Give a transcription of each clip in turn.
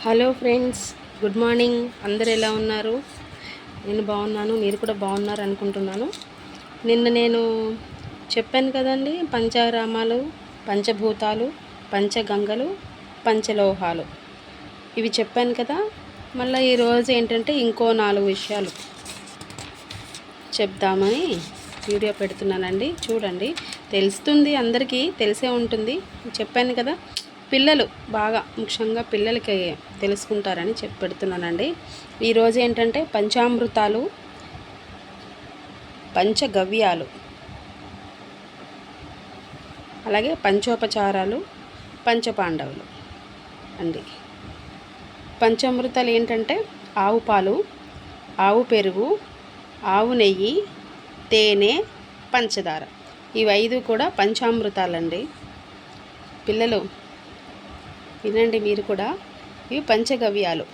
Hello friends good morning. అందరు ఎలా ఉన్నారు? నేను బాగున్నాను మీరు కూడా బాగున్నారు అనుకుంటున్నాను. నిన్న నేను చెప్పాను కదండి పంచారామాలు పంచభూతాలు పంచగంగలు పంచలోహాలు. ఇవి చెప్పాను కదా మళ్ళీ ఈరోజు ఏంటంటే ఇంకో నాలుగు విషయాలు. చెప్దామని వీడియో పెడుతున్నానండి చూడండి. తెలుస్తుంది అందరికీ తెలిసే ఉంటుంది. చెప్పాను కదా పిల్లలు బాగా ముఖ్యంగా పిల్లలకి తెలుసుకుంటారని చెప్పి పెడుతున్నానండి. ఈరోజు ఏంటంటే పంచామృతాలు పంచగవ్యాలు అలాగే పంచోపచారాలు పంచపాండవులు అండి. పంచామృతాలు ఏంటంటే ఆవు పాలు ఆవు పెరుగు ఆవు నెయ్యి తేనె పంచదార. ఇవి ఐదు కూడా పంచామృతాలండి. పిల్లలు వినండి మీరు కూడా. ఇవి పంచగవ్యాలు.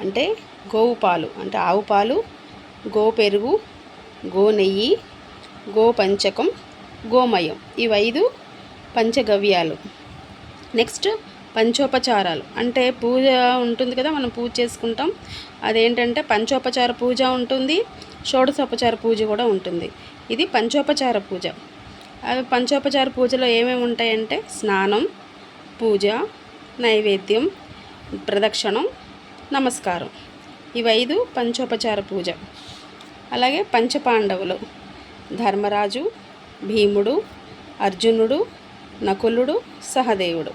అంటే గోవు పాలు. అంటే ఆవు పాలు గో పెరుగు గో నెయ్యి గో పంచకం గోమయం ఇవి ఐదు పంచగవ్యాలు. నెక్స్ట్ పంచోపచారాలు. అంటే పూజ ఉంటుంది కదా మనం పూజ చేసుకుంటాం. అదేంటంటే పంచోపచార పూజ ఉంటుంది షోడశోపచార పూజ కూడా ఉంటుంది. ఇది పంచోపచార పూజ. అవి పంచోపచార పూజలో ఏమేమి ఉంటాయంటే స్నానం పూజ నైవేద్యం ప్రదక్షిణం నమస్కారం. ఇవి ఐదు పంచోపచార పూజ. అలాగే పంచపాండవులు. ధర్మరాజు భీముడు అర్జునుడు నకులుడు సహదేవుడు.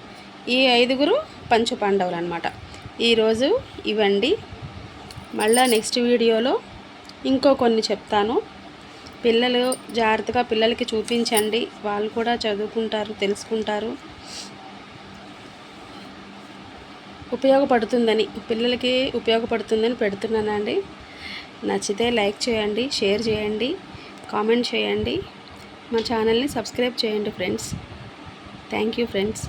ఈ ఐదుగురు పంచపాండవులు అనమాట ఈరోజు ఇవండి మళ్ళీ నెక్స్ట్ వీడియోలో ఇంకో కొన్ని చెప్తాను. పిల్లలు జాగ్రత్తగా పిల్లలకి చూపించండి. వాళ్ళు కూడా చదువుకుంటారు తెలుసుకుంటారు. ఉపయోగపడుతుందని పిల్లలకి ఉపయోగపడుతుందని పెడుతున్నానండి. నచ్చితే లైక్ చేయండి షేర్ చేయండి కామెంట్ చేయండి. మా ఛానల్ని సబ్స్క్రైబ్ చేయండి ఫ్రెండ్స్. Thank you friends.